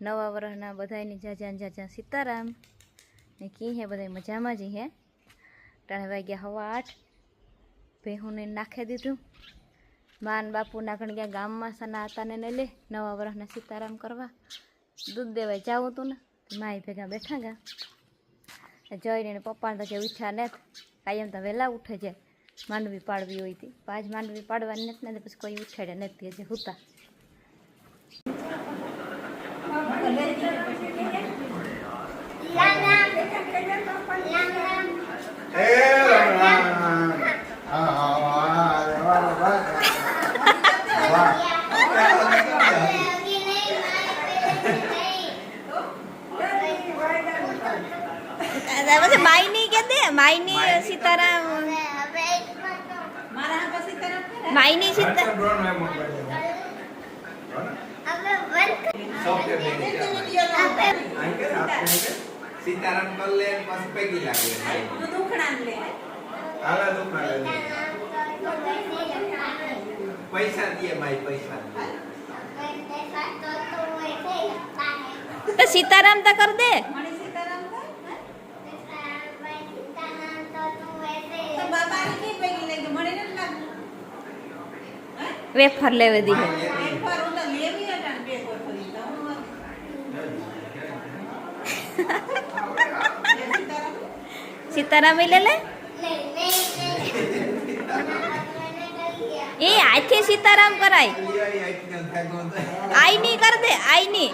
નવા વર્ષના બધાની જાજા ને જાજા સીતારામ. ને કી હે બધા મજામાં જ હે? ત્રણ વાગ્યા હવા આઠ. ભેહુંને નાખી દીધું. માન બાપુ નાખણ ગયા ગામમાં સના હતા ને લે, નવા વર્ષના સીતારામ કરવા. દૂધ દેવાય જાવું તું ને માય ભેગા બેઠા ગા જઈને એને પપ્પાને તો કે ઉઠ્યા ને કાયમ તો વહેલા ઉઠે છે. માંડવી પાડવી હોય હતી પાંચ માંડવી પાડવાની નથી ને પછી કોઈ ઉઠાડે નથી હજી હુતા પછી માયની કે દે? માયની સીતારામ. માયની સીતા સીતારામ કર લે પછી પૈકી લાગે. હાલા દુખણા લે. પૈસા દે માય પૈસા તો સીતારામ તો કર દે. વેફર લેવી દીધી. સીતારામ લે લે એ આથી સીતારામ કરાય આઈની કર દે આઈ ની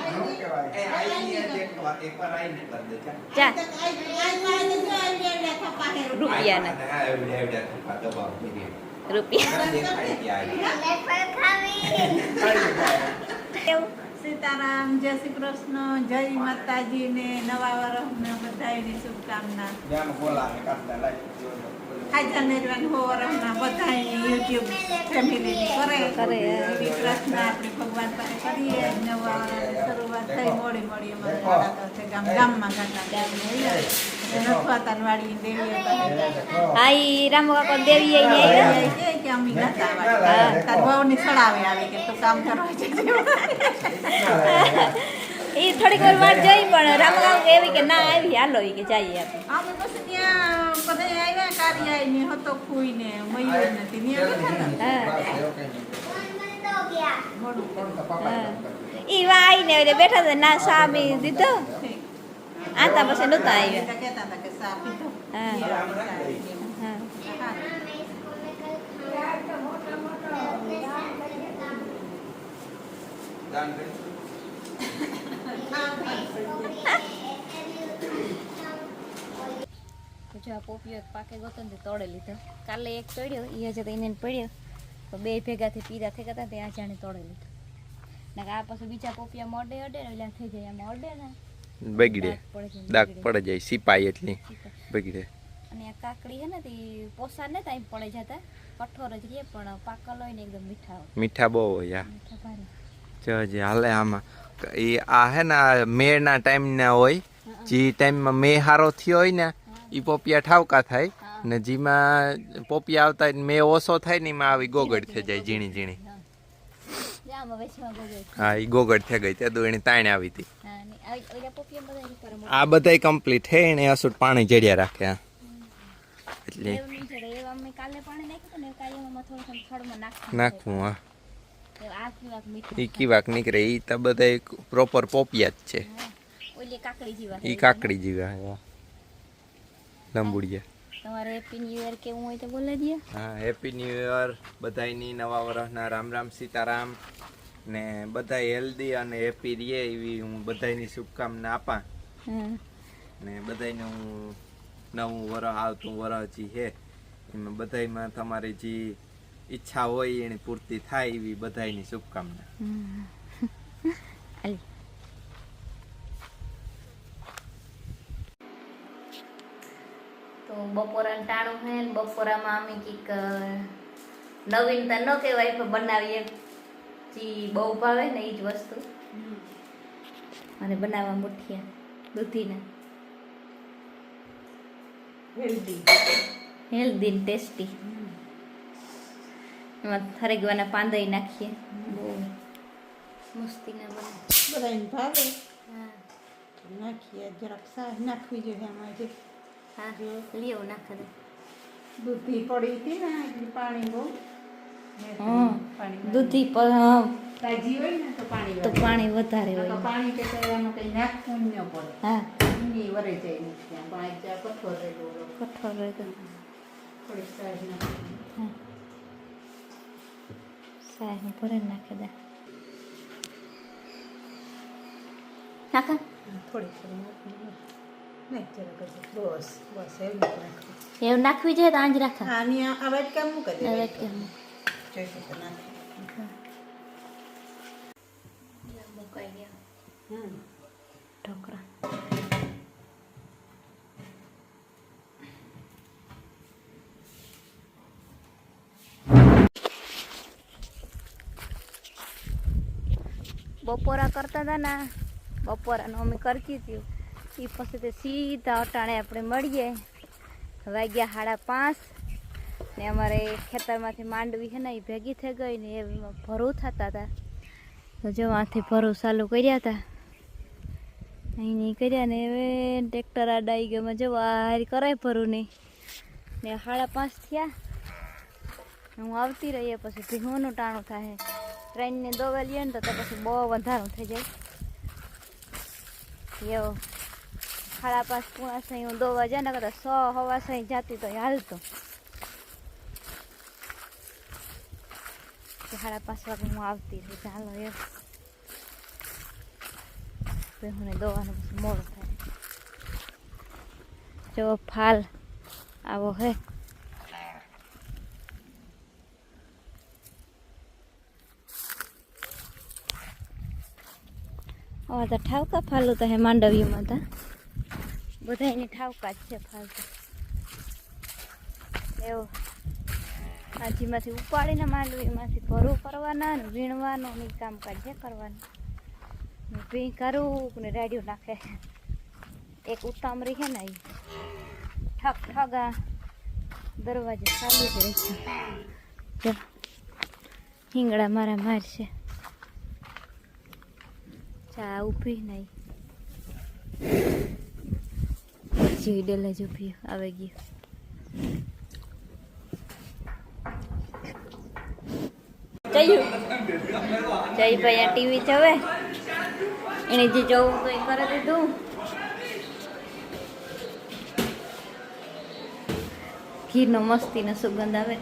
રૂપિયાના રૂપિયા સીતારામ જય શ્રી કૃષ્ણ જય માતાજી ને નવા વર્ષને બધાને શુભકામના. નિર્વાણ હો વર્ષના બધાને યુટ્યુબ ફેમિલીની કરે. કરે. એવી પ્રાર્થના આપણે ભગવાન પાસે કરીએ. નવા વર્ષની શરૂઆત થઈ મોડી મોડી અમારે ગામમાં ગાતા. હા ઈ રામ કાકો દેવી આઈ આવ્યા કે કે અમે ગાતા વાળી તાર વહુની સડાવે આવી કે તું કામ કરવા છે ઈ થોડીક વાર વાર જઈ પણ રામ કાકો એવી કે ના આવી હાલો ઈ કે જઈએ ને? ને બેઠા હતા. ઈ વા આઈને એટલે બેઠા છે ના સામી દીધો. ઠીક. આતા પછી નહોતા આવ્યા બધા કહેતા હતા કે સા પીધો હા. પીવા પીતા એમ. હા હા. તો જો આ પોપિયો એક પાકે ગયો ને તે તોડે લીધો કાલે એક તોડ્યો ઈ હજે તો એને પડ્યો તો બે ભેગાથી પીરા થઈ ગયા તે આ જાણે તોડે લીધો ને આ પછી બીજા પોપિયા મોડે અડે ને એટલે થઈ જાય આમાં અડે ને બગડે. દાગ પડે જાય સિપાઈ એટલી બગડે. અને આ કાકડી હે ને તે પોસા ને તાઈ પડે જતા. કઠોર જ રહે પણ પાકલ હોય ને એકદમ મીઠા હોય. મીઠા બહુ હોય આ મીઠા ભારે. હાલે આમાં. એ આ હે ને મેના ટાઈમ ટાઈમના હોય જે ટાઈમમાં મે હારો થયો હોય ને એ પોપિયા ઠાવકા થાય ને જેમાં પોપિયા આવતા મે ઓછો થાય ને એમાં આવી ગોગડ થઈ જાય ઝીણી ઝીણી. હા. એ ગોગડ. થઈ ગઈ ત્યાં તો એની તાણે આવી હતી. ને આ આ બધાય કમ્પ્લીટ હે એને અસુટ પાણી જડ્યા રાખે એટલે નાખવું હા. આ એ કીવાક નીકળે એ તો બધા પ્રોપર પોપિયા જ છે. એ કાકડી જેવા લંબુડિયા. તમારે હેપી ન્યુ યર કેવું હોય તો બોલે દઈએ હા હેપી ન્યૂ યર બધાયની નવા વર્ષના રામ રામ સીતારામ. ને બધા હેલ્ધી અને હેપી રહે એવી હું બધાની શુભકામના આપા. ને બધાને હું નવું વરસ આવતું વરસ જે છે એમાં બધામાં તમારી જે ઈચ્છા હોય એની પૂર્તિ થાય એવી બધાની શુભકામના. તો બપોરા ટાણું હે બપોરામાં અમે કંઈક નવીનતા ન કહેવાય પણ બનાવીએ. જે બહુ ભાવે ને એ જ વસ્તુ. અને બનાવવા મુઠિયા દૂધીના. હેલ્ધી. Healthy tasty. એમાં થરેગવાના પાંદઈ નાખીએ. બહુ મસ્તીના બને. બધાને ભાવે? હા. નાખીએ જરાક સાસ નાખવી જોઈએ આમાં જે. હા લીઓ નાખે દૂધી પડી હતી ને પાણી બહુ. હા. દૂધી તાજી હોય ને તો પાણી તો વધારે. પાણી વધારે હોય પાણી કે એમાં કંઈ નાખવું ન પડે. હા. એની વરે જાય નથી ત્યાં પણ આ કઠોર રહેલું હોય. કઠોળ હોય તો થોડી સાસ નાખી. હા. સાય હું ભરે નાખી દે. નાખા. બસ બસ એવું નાખવું જોઈએ તો આંજ રાખા. આની આ વાટકા મૂકી કેમ જોઈ શકો નાખી મુકાઈ બપોરા કરતા હતા ને બપોરાનું અમે કરતી હતી. એ પછી સીધા અટાણે આપણે મળીએ. વાગ્યા સાડા પાંચ. ને અમારે ખેતરમાંથી માંડવી છે ને એ ભેગી થઈ ગઈ ને એમાં ભરું થતા હતા તો જો આથી ભરું ચાલુ કર્યા હતા અહીં નહીં કર્યા ને હવે ટ્રેક્ટર આ ડાઈ ગયો જો હારી કરાય ભરું નહીં ને સાડા પાંચ થયા. હું આવતી રહીએ પછી ભીહોનું ટાણું થાય. ટ્રેનને દોવા લઈએ ને તો પછી બહુ વધારું થઈ જાય. એવો સાડા પાંચ પૂણા સહી હું દોવા જાય ને કદાચ સો હવા સહી જાતી તો હાલતો. સાડા પાંચ વાગે હું આવતી રહી ચાલો એ ભીહોને દોવાનું પછી મોડું થાય જો ફાલ આવો હે હા તો ઠાવકા ફાલું તો હે માંડવીમાં તો બધા એની ઠાવકા જ છે ફાલતું એવું આજીમાંથી ઉપાડીને માંડવીમાંથી ભરું કરવાના ને વીણવાનું ને કામકાજ છે કરવાનું. ભી કરું ને રાડ્યું નાખે. એક ઉતામરી છે ને એ ઠગ ઠગા દરવાજે ચાલુ જ રહે છે. હિંગડા મારા મારશે. ચા ઊભી નહીં જીડેલા ડેલે જ ઊભી આવી ગયું જયું જયભાઈ આ ટીવી જોવે એને જે જોવું તો એ કરી દીધું. ઘીનો મસ્તીનો સુગંધ આવે.